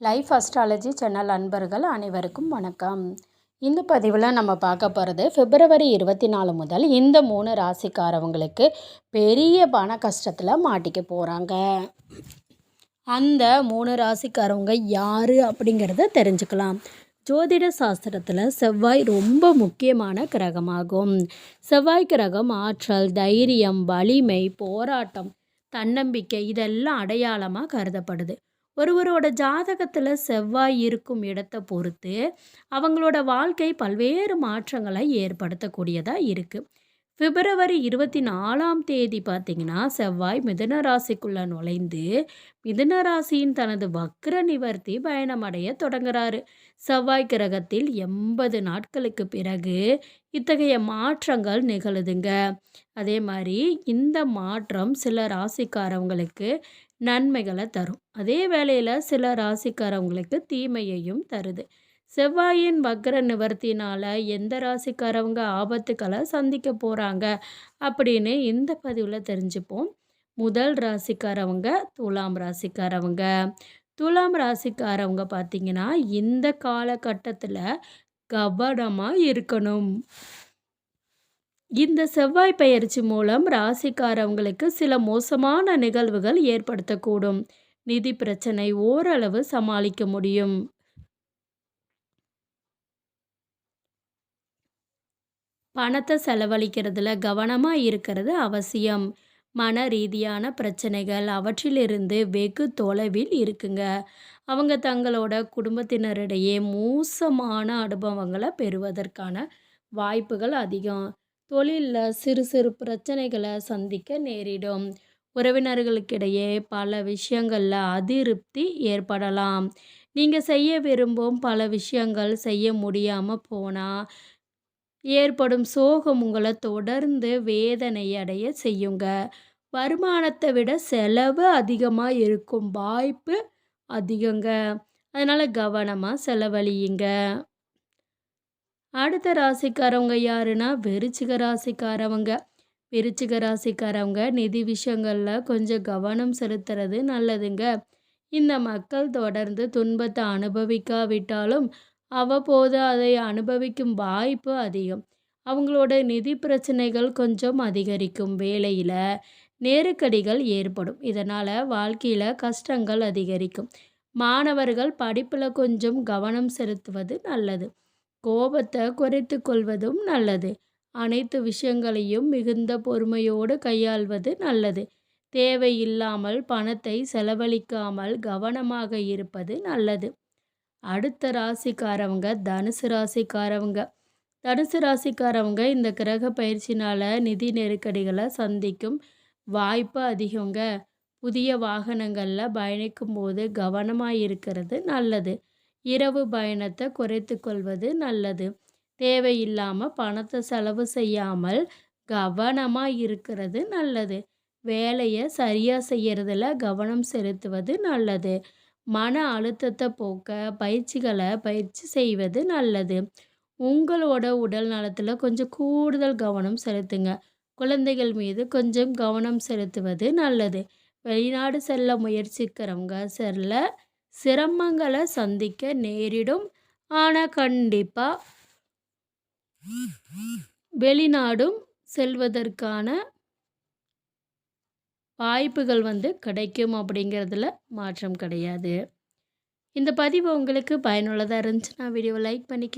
Life astrology channel அன்பர்கள் அனைவருக்கும் வணக்கம். இந்த பதிவில் நம்ம பார்க்க போகிறது பிப்ரவரி இருபத்தி நாலு முதல் இந்த மூணு ராசிக்காரவங்களுக்கு பெரிய பண கஷ்டத்தில் மாட்டிக்க போகிறாங்க அந்த மூணு ராசிக்காரவங்க யார் அப்படிங்கிறத தெரிஞ்சுக்கலாம். ஜோதிட சாஸ்திரத்தில் செவ்வாய் ரொம்ப முக்கியமான கிரகமாகும். செவ்வாய் கிரகம் ஆற்றல் தைரியம் வலிமை போராட்டம் தன்னம்பிக்கை இதெல்லாம் அடையாளமாக கருதப்படுது. ஒருவரோட ஜாதகத்தில் செவ்வாய் இருக்கும் இடத்தை பொறுத்து அவங்களோட வாழ்க்கை பல்வேறு மாற்றங்களை ஏற்படுத்தக்கூடியதாக இருக்குது பிப்ரவரி இருபத்தி நாலாம் தேதி பார்த்திங்கன்னா செவ்வாய் மிதன ராசிக்குள்ளே நுழைந்து மிதன ராசியின் தனது வக்ர நிவர்த்தி பயணமடைய தொடங்குறாரு. செவ்வாய் கிரகத்தில் எண்பது நாட்களுக்கு பிறகு இத்தகைய மாற்றங்கள் நிகழுதுங்க. அதே மாதிரி இந்த மாற்றம் சில ராசிக்காரவங்களுக்கு நன்மைகளை தரும். அதே வேளையில் சில ராசிக்காரவங்களுக்கு தீமையையும் தருது. செவ்வாயின் வக்ர நிவர்த்தினால் எந்த ராசிக்காரவங்க ஆபத்துக்களை சந்திக்க போகிறாங்க அப்படின்னு இந்த பதிவில் தெரிஞ்சுப்போம். முதல் ராசிக்காரவங்க துலாம் ராசிக்காரவங்க. துலாம் ராசிக்காரவங்க பார்த்திங்கன்னா இந்த காலகட்டத்தில் கவனமாக இருக்கணும். இந்த செவ்வாய் பயிற்சி மூலம் ராசிக்காரவங்களுக்கு சில மோசமான நிகழ்வுகள் ஏற்படுத்தக்கூடும். நிதி பிரச்சனை ஓரளவு சமாளிக்க முடியும். பணத்தை செலவழிக்கிறதுல கவனமாக இருக்கிறது அவசியம். மன ரீதியான பிரச்சனைகள் அவற்றிலிருந்து வெகு தொலைவில் இருக்குங்க. அவங்க தங்களோட குடும்பத்தினரிடையே மோசமான அனுபவங்களை பெறுவதற்கான வாய்ப்புகள் அதிகம். தொழிலில் சிறு சிறு பிரச்சனைகளை சந்திக்க நேரிடும். உறவினர்களுக்கிடையே பல விஷயங்களில் அதிருப்தி ஏற்படலாம். நீங்கள் செய்ய விரும்பும் பல விஷயங்கள் செய்ய முடியாமல் போனால் ஏற்படும் சோகம் உங்களை தொடர்ந்து வேதனை அடைய செய்யுங்க. வருமானத்தை விட செலவு அதிகமாக இருக்கும் வாய்ப்பு அதிகங்க. அதனால் கவனமாக செலவழியுங்க. அடுத்த ராசிக்காரவங்க யாருன்னா விருச்சிக ராசிக்காரவங்க. விருச்சிக ராசிக்காரவங்க நிதி விஷயங்களில் கொஞ்சம் கவனம் செலுத்துறது நல்லதுங்க. இந்த மக்கள் தொடர்ந்து துன்பத்தை அனுபவிக்காவிட்டாலும் அவ்வப்போது அதை அனுபவிக்கும் வாய்ப்பு அதிகம். அவங்களோட நிதி பிரச்சனைகள் கொஞ்சம் அதிகரிக்கும் வேலையில் நெருக்கடிகள் ஏற்படும். இதனால் வாழ்க்கையில் கஷ்டங்கள் அதிகரிக்கும். மாணவர்கள் படிப்பில் கொஞ்சம் கவனம் செலுத்துவது நல்லது. கோபத்தை குறைத்து கொள்வதும் நல்லது. அனைத்து விஷயங்களையும் மிகுந்த பொறுமையோடு கையாள்வது நல்லது. தேவையில்லாமல் பணத்தை செலவழிக்காமல் கவனமாக இருப்பது நல்லது. அடுத்த ராசிக்காரவங்க தனுசு ராசிக்காரவங்க. தனுசு ராசிக்காரவங்க இந்த கிரக பயிற்சினால் நிதி நெருக்கடிகளை சந்திக்கும் வாய்ப்பு அதிகங்க. புதிய வாகனங்களில் பயணிக்கும் போது கவனமாக இருக்கிறது நல்லது. இரவு பயணத்தை குறைத்து கொள்வது நல்லது. தேவையில்லாமல் பணத்தை செலவு செய்யாமல் கவனமாக இருக்கிறது நல்லது. வேலையை சரியாக செய்கிறதுல கவனம் செலுத்துவது நல்லது. மன அழுத்தத்தை போக்க பயிற்சிகளை பயிற்சி செய்வது நல்லது. உங்களோட உடல் நலத்தில் கொஞ்சம் கூடுதல் கவனம் செலுத்துங்க. குழந்தைகள் மீது கொஞ்சம் கவனம் செலுத்துவது நல்லது. வெளிநாடு செல்ல முயற்சிக்கிறவங்க செல்ல சிரமங்களை சந்திக்க நேரிடும். ஆனால் கண்டிப்பாக வெளிநாடும் செல்வதற்கான வாய்ப்புகள் வந்து கிடைக்கும் அப்படிங்கிறதுல மாற்றம் கிடையாது. இந்த பதிவு உங்களுக்கு பயனுள்ளதாக இருந்துச்சுன்னா வீடியோவை லைக் பண்ணிக்க